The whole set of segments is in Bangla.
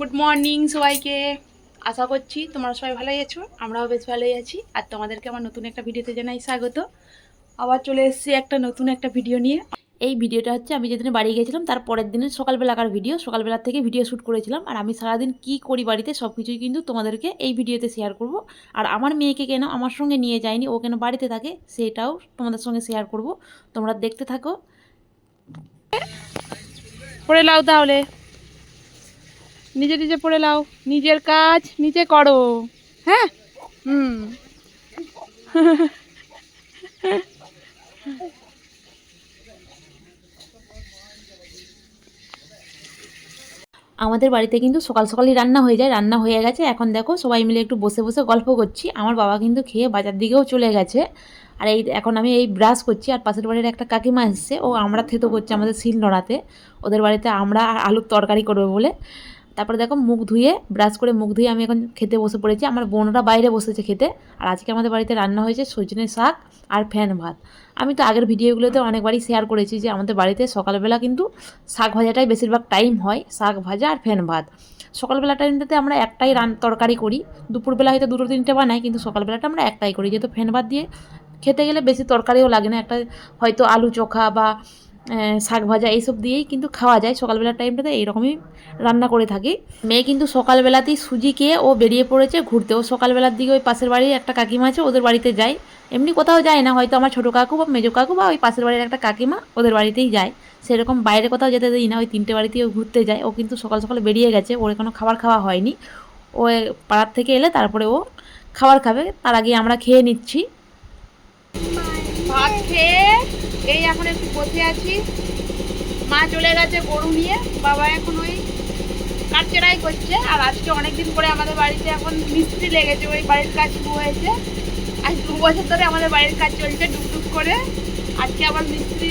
গুড মর্নিং সবাইকে। আশা করছি তোমরা সবাই ভালোই আছো, আমরাও বেশ ভালোই আছি। আর তোমাদেরকে আমার নতুন একটা ভিডিওতে জানাই স্বাগত। আবার চলে এসেছি একটা নতুন একটা ভিডিও নিয়ে। এই ভিডিওটা হচ্ছে আমি যেদিন বাড়ি গেছিলাম তার পরের দিনে সকালবেলাকার ভিডিও। সকালবেলা থেকে ভিডিও শ্যুট করেছিলাম। আর আমি সারাদিন কি করি বাড়িতে সব কিছুই কিন্তু তোমাদেরকে এই ভিডিওতে শেয়ার করব। আর আমার মেয়েকে কেন আমার সঙ্গে নিয়ে যায়নি, ও কেন বাড়িতে থাকে সেটাও তোমাদের সঙ্গে শেয়ার করব। তোমরা দেখতে থাকো। করে লাও তাহলে। নিজে নিজে পড়ে লাও। নিজের কাজ নিজে করো। হ্যাঁ? হুম। আমাদের বাড়িতে কিন্তু সকাল সকালই রান্না হয়ে যায়, রান্না হয়ে গেছে। এখন দেখো সবাই মিলে একটু বসে বসে গল্প করছি। আমার বাবা কিন্তু খেয়ে বাজার দিকেও চলে গেছে। আর এই এখন আমি এই ব্রাশ করছি আর পাশের বাড়ির একটা কাকিমা এসছে। ও আমরা থেতো করছে আমাদের শিল নোড়াতে ওদের বাড়িতে আমরা আর আলুর তরকারি করবে বলে। তারপরে দেখো মুখ ধুয়ে ব্রাশ করে মুখ ধুয়ে আমি এখন খেতে বসে পড়েছি। আমার বোনরা বাইরে বসেছে খেতে। আর আজকে আমাদের বাড়িতে রান্না হয়েছে সজনে শাক আর ফ্যান ভাত। আমি তো আগের ভিডিওগুলোতে অনেকবারই শেয়ার করেছি যে আমাদের বাড়িতে সকালবেলা কিন্তু শাক ভাজাটাই বেশিরভাগ টাইম হয়, শাক ভাজা আর ফ্যান ভাত। সকালবেলা টাইমটাতে আমরা একটাই রান তরকারি করি। দুপুরবেলা হয়তো দুটো তিনটে বানাই, কিন্তু সকালবেলাটা আমরা একটাই করি। যেহেতু ফ্যান ভাত দিয়ে খেতে গেলে বেশি তরকারিও লাগে না। একটা হয়তো আলু চোখা বা শাক ভাজা এইসব দিয়েই কিন্তু খাওয়া যায়। সকালবেলার টাইমটাতে এইরকমই রান্না করে থাকি। মেয়ে কিন্তু সকালবেলাতেই সুজি খেয়ে ও বেরিয়ে পড়েছে ঘুরতে। ও সকালবেলার দিকে ওই পাশের বাড়ির একটা কাকিমা আছে, ওদের বাড়িতে যায়। এমনি কোথাও যায় না, হয়তো আমার ছোটো কাকু বা মেজো কাকু বা ওই পাশের বাড়ির একটা কাকিমা ওদের বাড়িতেই যায়। সেরকম বাইরে কোথাও যেতে দিই না, ওই তিনটে বাড়িতেই ও ঘুরতে যায়। ও কিন্তু সকাল সকালে বেরিয়ে গেছে, ওর কোনো খাবার খাওয়া হয়নি। ও পাড়ার থেকে এলে তারপরে ও খাবার খাবে, তার আগে আমরা খেয়ে নিচ্ছি। ভাত খেয়ে এই এখন একটু বসে আছি। মা চলে গেছে গরু নিয়ে। বাবা এখন ওই কাটচেরাই করছে। আর আজকে অনেকদিন পরে আমাদের বাড়িতে এখন মিস্ত্রি লেগেছে। ওই বাড়ির কাজ শুরু হয়েছে। আজ দু বছর ধরে আমাদের বাড়ির কাজ চলছে ডুকডুক করে। আজকে আবার মিস্ত্রি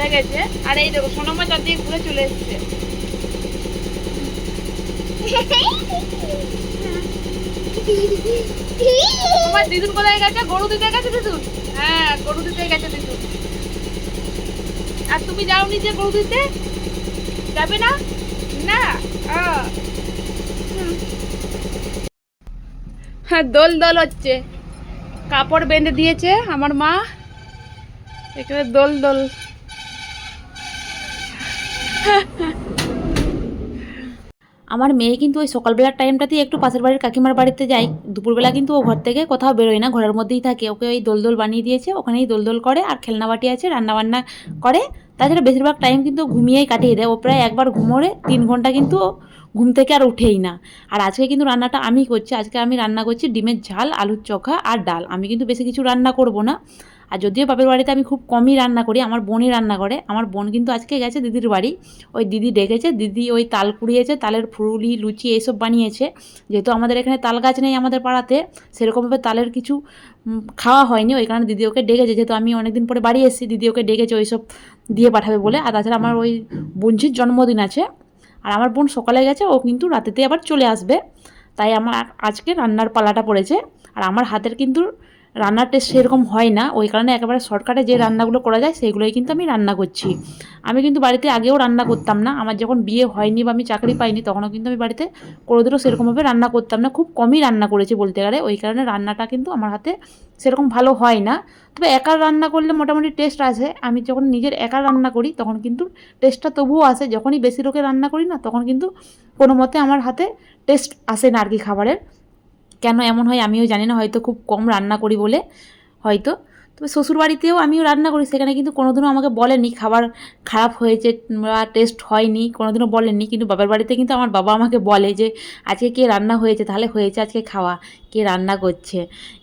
লেগেছে। আর এই দেখো সোনামা চারদিকে ঘুরে চলে এসছে। তোমার দিদুন কোথায় গেছে? গরু দিতে গেছে দিদুন? হ্যাঁ গরু দিতে গেছে দিদুন। আর তুমি যাও নিজে গরু দিতে যাবে না? না। হ্যাঁ দোল দোল হচ্ছে। কাপড় বেঁধে দিয়েছে আমার মা। এখানে দোল দোল। আমার মেয়ে কিন্তু ওই সকালবেলার টাইমটাতেই একটু পাশের বাড়ির কাকিমার বাড়িতে যায়। দুপুরবেলা কিন্তু ও ঘর থেকে কোথাও বেরোয় না, ঘরের মধ্যেই থাকে। ওকে ওই দোলদোল বানিয়ে দিয়েছে, ওখানেই দোলদোল করে আর খেলনা বাটি আছে, রান্নাবান্না করে। তাছাড়া বেশিরভাগ টাইম কিন্তু ঘুমিয়েই কাটিয়ে দেয়। ও প্রায় একবার ঘুমোরে, তিন ঘণ্টা কিন্তু ঘুম থেকে আর উঠেই না। আর আজকে কিন্তু রান্নাটা আমি করছি। আজকে আমি রান্না করছি ডিমের ঝাল, আলুর চোখা আর ডাল। আমি কিন্তু বেশি কিছু রান্না করব না। আর যদিও বাপের বাড়িতে আমি খুব কমই রান্না করি, আমার বোনই রান্না করে, আমার বোন কিন্তু আজকে গেছে দিদির বাড়ি, ওই দিদি ডেকেছে, দিদি ওই তাল কুড়িয়েছে, তালের ফুরুলি, লুচি এইসব বানিয়েছে, যেহেতু আমাদের এখানে তাল গাছ নেই আমাদের পাড়াতে, সেরকমভাবে তালের কিছু খাওয়া হয়নি, ওই কারণে দিদি ওকে ডেকেছে, যেহেতু আমি অনেকদিন পরে বাড়ি এসেছি, দিদি ওকে ডেকেছে ওইসব দিয়ে পাঠাবে বলে, আর তাছাড়া আমার ওই বোনঝির জন্মদিন আছে, আর আমার বোন সকালে গেছে, ও কিন্তু রাতেতে আবার চলে আসবে, তাই আমার আজকে রান্নার পালাটা পড়েছে, আর আমার হাতের কিন্তু রান্নার টেস্ট সেরকম হয় না। ওই কারণে একেবারে শর্টকাটে যে রান্নাগুলো করা যায় সেইগুলোই কিন্তু আমি রান্না করছি। আমি কিন্তু বাড়িতে আগেও রান্না করতাম না। আমার যখন বিয়ে হয়নি বা আমি চাকরি পাইনি, তখনও কিন্তু আমি বাড়িতে কোনোদিনও সেরকমভাবে রান্না করতাম না। খুব কমই রান্না করেছি বলতে গেলে। ওই কারণে রান্নাটা কিন্তু আমার হাতে সেরকম ভালো হয় না। তবে একা রান্না করলে মোটামুটি টেস্ট আসে। আমি যখন নিজের একা রান্না করি, তখন কিন্তু টেস্টটা তবুও আসে। যখনই বেশি লোকে রান্না করি না, তখন কিন্তু কোনো মতে আমার হাতে টেস্ট আসে না আর কি খাবারের। কেন এমন হয় আমিও জানি না হয়তো খুব কম রান্না করি বলে হয়তো। তবে শ্বশুরবাড়িতেও আমিও রান্না করি, সেখানে কিন্তু কোনোদিনও আমাকে বলেনি খাবার খারাপ হয়েছে বা টেস্ট হয়নি, কোনোদিনও বলেননি। কিন্তু বাবার বাড়িতে কিন্তু আমার বাবা আমাকে বলে যে, আজকে কে রান্না হয়েছে? তাহলে হয়েছে আজকে খাওয়া, কে রান্না করছে?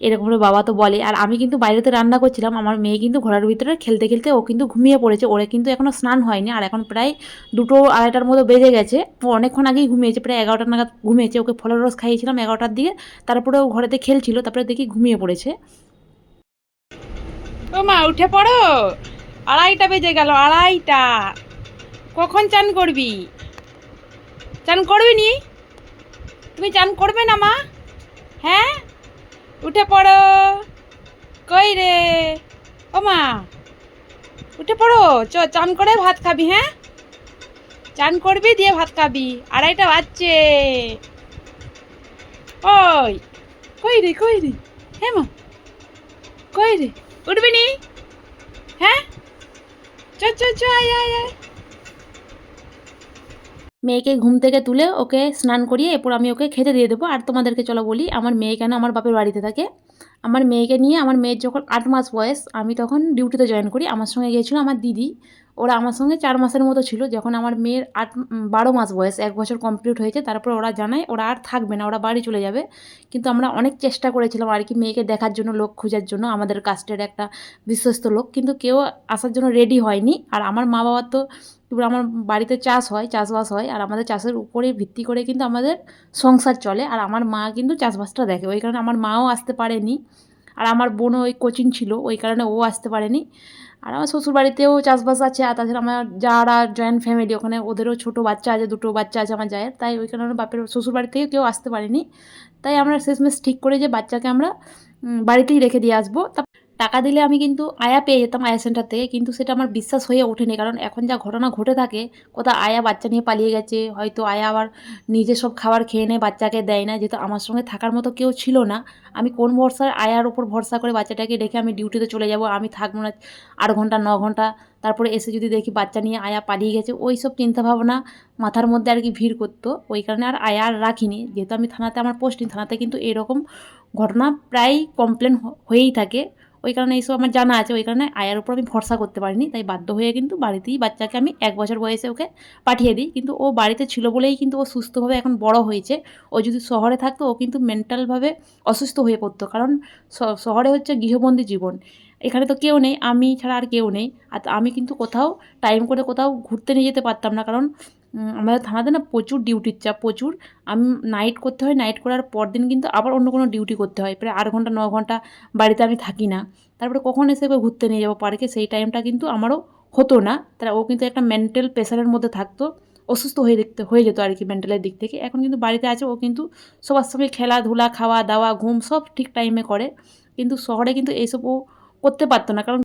এরকম করে বাবা তো বলে। আর আমি কিন্তু বাইরেতে রান্না করছিলাম, আমার মেয়ে কিন্তু ঘরের ভিতরে খেলতে খেলতে ও কিন্তু ঘুমিয়ে পড়েছে। ওরে কিন্তু এখনও স্নান হয়নি, আর এখন প্রায় দুটো আড়াইটার মতো বেজে গেছে। ও অনেকক্ষণ আগেই ঘুমিয়েছে, প্রায় এগারোটা নাগাদ ঘুমিয়েছে। ওকে ফলের রস খাইয়েছিলাম এগারোটার দিকে তারপরে ও ঘরেতে খেলছিল, তারপরে দেখি ঘুমিয়ে পড়েছে। ও মা, উঠে পড়ো। আড়াইটা বেজে গেল, আড়াইটা। কখন চান করবি? চান করবি নি তুমি চান করবে না মা? হ্যাঁ? উঠে পড়ো। কই রে? ও মা, উঠে পড়ো। চ, চান করে ভাত খাবি হ্যাঁ? চান করবি, দিয়ে ভাত খাবি। আড়াইটা বাজছে। ওই, কই রে কই রে? হ্যাঁ মা, কই রে? উঠবি নি? হ্যাঁ? চ চ চ, আয় আয় আয়। মেয়েকে ঘুম থেকে তুলে ওকে স্নান করিয়ে এরপর আমি ওকে খেতে দিয়ে দেবো। আর তোমাদেরকে চলো বলি, আমার মেয়ে কেন আমার বাপের বাড়িতে থাকে? আমার মেয়েকে নিয়ে আমার মেয়ের যখন আট মাস বয়স, আমি তখন ডিউটিতে জয়েন করি। আমার সঙ্গে গিয়েছিল আমার দিদি। ওরা আমার সঙ্গে চার মাসের মতো ছিল, যখন আমার মেয়ের আট বারো মাস বয়স, এক বছর কমপ্লিট হয়েছে, তারপর ওরা জানায় ওরা আর থাকবে না, ওরা বাড়ি চলে যাবে। কিন্তু আমরা অনেক চেষ্টা করেছিলাম আর কি মেয়েকে দেখার জন্য, লোক খোঁজার জন্য, আমাদের কাস্টের একটা বিশ্বস্ত লোক, কিন্তু কেউ আসার জন্য রেডি হয়নি। আর আমার মা বাবার তো আমার বাড়িতে চাষ হয়, চাষবাস হয়, আর আমাদের চাষের উপরে ভিত্তি করে কিন্তু আমাদের সংসার চলে। আর আমার মা কিন্তু চাষবাসটা দেখে, ওই কারণে আমার মাও আসতে পারেনি। আর আমার বোনও ওই কোচিং ছিল, ওই কারণে ও আসতে পারেনি। আর আমার শ্বশুর বাড়িতেও চাষবাস আছে, আর তাছাড়া আমার যারা জয়েন্ট ফ্যামিলি ওখানে ওদেরও ছোটো বাচ্চা আছে, দুটো বাচ্চা আছে আমার জায়ের। তাই ওই কারণে বাপের শ্বশুর বাড়ি থেকে কেউ আসতে পারেনি। তাই আমরা শেষমেশ ঠিক করে যে বাচ্চাকে আমরা বাড়িতেই রেখে দিয়ে আসব। তা টাকা দিলে আমি কিন্তু আয়া পেয়ে যেতাম আয়া সেন্টার থেকে কিন্তু সেটা আমার বিশ্বাস হয়ে ওঠেনি। কারণ এখন যা ঘটনা ঘটে থাকে, কোথাও আয়া বাচ্চা নিয়ে পালিয়ে গেছে, হয়তো আয়া আবার নিজে সব খাবার খেয়ে নেয়, বাচ্চাকে দেয় না, যেহেতু আমার সঙ্গে থাকার মতো কেউ ছিল না, আমি কোন ভরসার আয়ার ওপর ভরসা করে বাচ্চাটাকে রেখে আমি ডিউটিতে চলে যাব, আমি থাকব না আট ঘণ্টা, ন ঘণ্টা, তারপরে এসে যদি দেখি বাচ্চা নিয়ে আয়া পালিয়ে গেছে ওই সব চিন্তাভাবনা মাথার মধ্যে আর কি ভিড় করতো, ওই কারণে আর আয়া আর রাখিনি। যেহেতু আমি থানাতে, আমার পোস্টিং থানাতে কিন্তু এরকম ঘটনা প্রায় কমপ্লেন হয়েই থাকে। ওই কারণে এইসব আমার জানা আছে, ওই কারণে আয়ার উপর আমি ভরসা করতে পারিনি, তাই বাধ্য হয়ে কিন্তু বাড়িতেই বাচ্চাকে আমি এক বছর বয়সে ওকে পাঠিয়ে দিই। কিন্তু ও বাড়িতে ছিল বলেই কিন্তু ও সুস্থভাবে এখন বড় হয়েছে। ও যদি শহরে থাকতো, ও কিন্তু মেন্টালভাবে অসুস্থ হয়ে পড়তো। কারণ শহরে হচ্ছে গৃহবন্দী জীবন। এখানে তো কেউ নেই, আমি ছাড়া আর কেউ নেই। আর আমি কিন্তু কোথাও টাইম করে কোথাও ঘুরতে নিয়ে যেতে পারতাম না। কারণ আমাদের থানাতে না প্রচুর ডিউটির চাপ প্রচুর। আমি নাইট করতে হয় নাইট করার পর দিন কিন্তু আবার অন্য কোনো ডিউটি করতে হয়। প্রায় আট ঘণ্টা, ন ঘণ্টা বাড়িতে আমি থাকি না। তারপরে কখন এসে ঘুরতে নিয়ে যাব পার্কে সেই টাইমটা কিন্তু আমারও হতো না। তারা ও কিন্তু একটা মেন্টাল প্রেশারের মধ্যে থাকতো, অসুস্থ হয়ে দেখতে, হয়ে যেত আর কি মেন্টালের দিক থেকে। এখন কিন্তু বাড়িতে আছে, ও কিন্তু সবার সঙ্গে খেলাধুলা খাওয়া দাওয়া ঘুম সব ঠিক টাইমে করে। কিন্তু শহরে কিন্তু এইসব ও করতে পারতো না। কারণ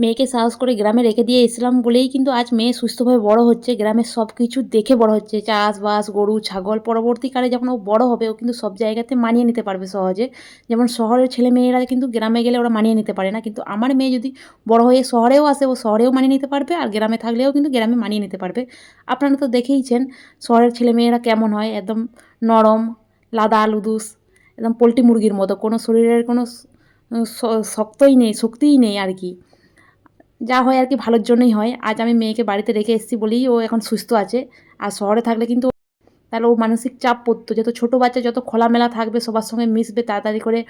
মেয়েকে সাহস করে গ্রামে রেখে দিয়ে এসলাম বলেই কিন্তু আজ মেয়ে সুস্থভাবে বড় হচ্ছে। গ্রামের সব কিছু দেখে বড় হচ্ছে। চাষবাস, গরু, ছাগল পরবর্তীকালে যখন ও বড় হবে, ও কিন্তু সব জায়গাতে মানিয়ে নিতে পারবে সহজে। যেমন শহরের ছেলে মেয়েরা কিন্তু গ্রামে গেলে ওরা মানিয়ে নিতে পারে না। কিন্তু আমার মেয়ে যদি বড় হয়ে শহরেও আসে, ও শহরেও মানিয়ে নিতে পারবে আর গ্রামে থাকলেও কিন্তু গ্রামে মানিয়ে নিতে পারবে। আপনারা তো দেখেইছেন শহরের ছেলে মেয়েরা কেমন হয়। একদম নরম লাদা লুদুস একদম পোলট্রি মুরগির মতো। কোনো শরীরের কোনো শক্তই নেই, শক্তিই নেই আর কি। যা হয় আর কি ভালোর জন্যই হয়। আজ আমি মেয়েকে বাড়িতে রেখে এসেছি বলেই ও এখন সুস্থ আছে। আর শহরে থাকলে কিন্তু তাহলে ও মানসিক চাপ পড়তো। যত ছোটো বাচ্চা, যত খোলামেলা থাকবে, সবার সঙ্গে মিশবে, তাড়াতাড়ি করে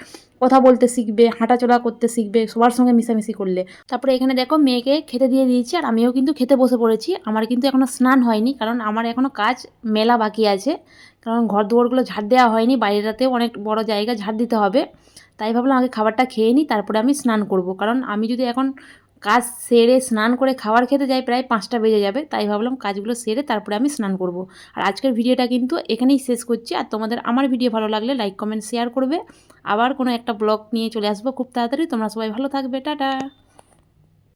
কথা বলতে শিখবে, হাঁটাচলা করতে শিখবে, সবার সঙ্গে মিশামিশি করলে। তারপরে এখানে দেখো মেয়েকে খেতে দিয়ে দিয়েছি, আর আমিও কিন্তু খেতে বসে পড়েছি। আমার কিন্তু এখনও স্নান হয়নি, কারণ আমার এখনও কাজ মেলা বাকি আছে। কারণ ঘর দুয়ারগুলো ঝাড় দেওয়া হয়নি, বাইরেটাতেও অনেক বড় জায়গা ঝাড় দিতে হবে। তাই ভাবলাম আগে খাবারটা খেয়ে নিই, তারপরে আমি স্নান করব। কারণ আমি যদি এখন কাজ সেরে স্নান করে খাবার খেতে যাই, প্রায় পাঁচটা বেজে যাবে। তাই ভাবলাম কাজগুলো সেরে তারপরে আমি স্নান করব। আর আজকের ভিডিওটা কিন্তু এখানেই শেষ করছি। আর তোমাদের আমার ভিডিও ভালো লাগলে লাইক কমেন্ট শেয়ার করবে। আবার কোনো একটা ব্লগ নিয়ে চলে আসব খুব তাড়াতাড়ি। তোমরা সবাই ভালো থাকবে। টাটা!